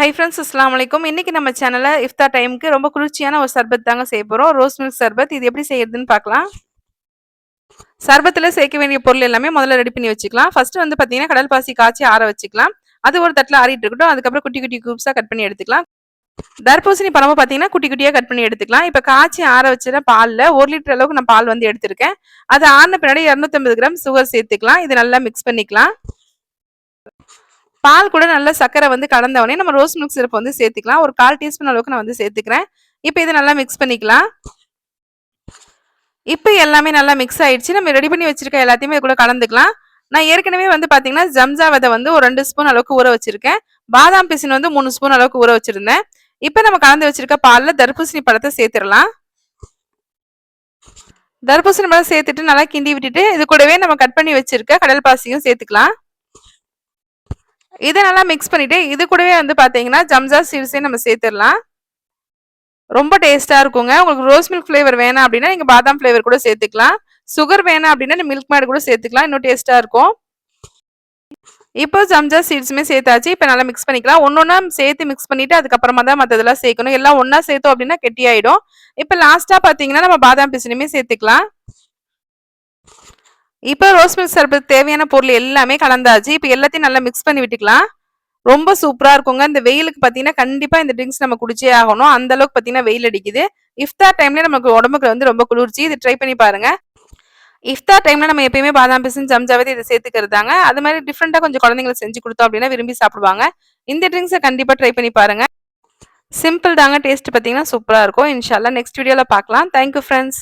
Hi friends அஸ்லாம் வலைக்கும் இன்னைக்கு நம்ம சேனலில் இஃப்தார் டைமுக்கு ரொம்ப குளிர்ச்சியான ஒரு சர்பத் தாங்க செய்ய போகிறோம் ரோஸ் மில்க் சர்பத். இது எப்படி செய்யறதுன்னு பார்க்கலாம். சர்பத்தில் சேர்க்க வேண்டிய பொருள் எல்லாமே முதல்ல ரெடி பண்ணி வச்சுக்கலாம். ஃபர்ஸ்ட் வந்து பார்த்தீங்கன்னா கடல் பாசி காய்ச்சி ஆற வச்சுக்கலாம். அது ஒரு தட்டில் ஆறிட்டு இருக்கட்டும். அதுக்கப்புறம் குட்டி குட்டி குரூப்ஸாக கட் பண்ணி எடுத்துக்கலாம். தர்பூசணி பழமும் பார்த்தீங்கன்னா குட்டி குட்டியாக கட் பண்ணி எடுத்துக்கலாம். இப்போ காய்ச்சி ஆற வச்சுற பாலில் ஒரு லிட்டர் அளவுக்கு நான் பால் வந்து எடுத்திருக்கேன். அது ஆறின பின்னாடி இரநூத்தம்பது கிராம் சுகர் சேர்த்துக்கலாம். இது நல்லா மிக்ஸ் பண்ணிக்கலாம். பால் கூட நல்ல சர்க்கரை வந்து கலந்தவொடனே நம்ம ரோஸ் மில்க் சிறப்பு வந்து சேர்த்துக்கலாம். ஒரு கால் டீஸ்பூன் அளவுக்கு நான் வந்து சேர்த்துக்கிறேன். இப்போ இதை நல்லா மிக்ஸ் பண்ணிக்கலாம். இப்போ எல்லாமே நல்லா மிக்ஸ் ஆயிடுச்சு. நம்ம ரெடி பண்ணி வச்சிருக்க எல்லாத்தையுமே இது கூட கலந்துக்கலாம். நான் ஏற்கனவே வந்து பார்த்தீங்கன்னா ஜம்ஜா விதை வந்து ஒரு ரெண்டு ஸ்பூன் அளவுக்கு ஊற வச்சிருக்கேன். பாதாம் பிசின் வந்து மூணு ஸ்பூன் அளவுக்கு ஊற வச்சிருந்தேன். இப்போ நம்ம கலந்து வச்சிருக்க பாலில் தர்பூசணி பழத்தை சேர்த்துடலாம். தர்பூசணி பழம் சேர்த்துட்டு நல்லா கிண்டி விட்டுட்டு இது கூடவே நம்ம கட் பண்ணி வச்சிருக்க கடல் பாசியும் சேர்த்துக்கலாம். இதை நல்லா மிக்ஸ் பண்ணிட்டு இது கூடவே வந்து பார்த்தீங்கன்னா ஜம்ஜா சீட்ஸையும் நம்ம சேர்த்துடலாம். ரொம்ப டேஸ்ட்டாக இருக்குங்க. உங்களுக்கு ரோஸ் மில்க் ஃப்ளேவர் வேணாம் அப்படின்னா நீங்கள் பாதாம் ஃப்ளேவர் கூட சேர்த்துக்கலாம். சுகர் வேணாம் அப்படின்னா மில்க் மேட் கூட சேர்த்துக்கலாம். இன்னும் டேஸ்ட்டாக இருக்கும். இப்போ ஜம்ஜா சீட்ஸுமே சேர்த்தாச்சு. இப்போ நல்லா மிக்ஸ் பண்ணிக்கலாம். ஒன்றா சேர்த்து மிக்ஸ் பண்ணிட்டு அதுக்கப்புறமா தான் மற்றதெல்லாம் சேர்க்கணும். எல்லாம் ஒன்றா சேர்த்தோம் அப்படின்னா கெட்டியாயிடும். இப்போ லாஸ்ட்டாக பார்த்தீங்கன்னா நம்ம பாதாம் பிசினுமே சேர்த்துக்கலாம். இப்போ ரோஸ் மில்க் சர்பத் தேவையான பொருள் எல்லாமே கலந்தாச்சு. இப்போ எல்லாத்தையும் நல்லா மிக்ஸ் பண்ணி விட்டுக்கலாம். ரொம்ப சூப்பராக இருக்குங்க. இந்த வெயிலுக்கு பார்த்தீங்கன்னா கண்டிப்பாக இந்த ட்ரிங்க்ஸ் நம்ம குடிச்சே ஆகணும். அந்த அளவுக்கு பார்த்தீங்கன்னா வெயில் அடிக்குது. இஃப்தார் டைம்ல நமக்கு உடம்புக்கு வந்து ரொம்ப குளிர்ச்சி. இது ட்ரை பண்ணி பாருங்க. இஃப்தார் டைம்ல நம்ம எப்பயுமே பாதாம் பிசின் ஜம்ஜாவது இதை சேர்த்துக்கிறதாங்க அது மாதிரி டிஃப்ரெண்டாக கொஞ்சம் குழந்தைங்களுக்கு செஞ்சு கொடுத்தோம் அப்படின்னா விரும்பி சாப்பிடுவாங்க. இந்த ட்ரிங்க்ஸை கண்டிப்பாக ட்ரை பண்ணி பாருங்க. சிம்பிள் தாங்க. டேஸ்ட் பார்த்தீங்கன்னா சூப்பராக இருக்கும். இன்ஷால்லா நெக்ஸ்ட் வீடியோவில் பார்க்கலாம் தேங்க்யூ ஃப்ரெண்ட்ஸ்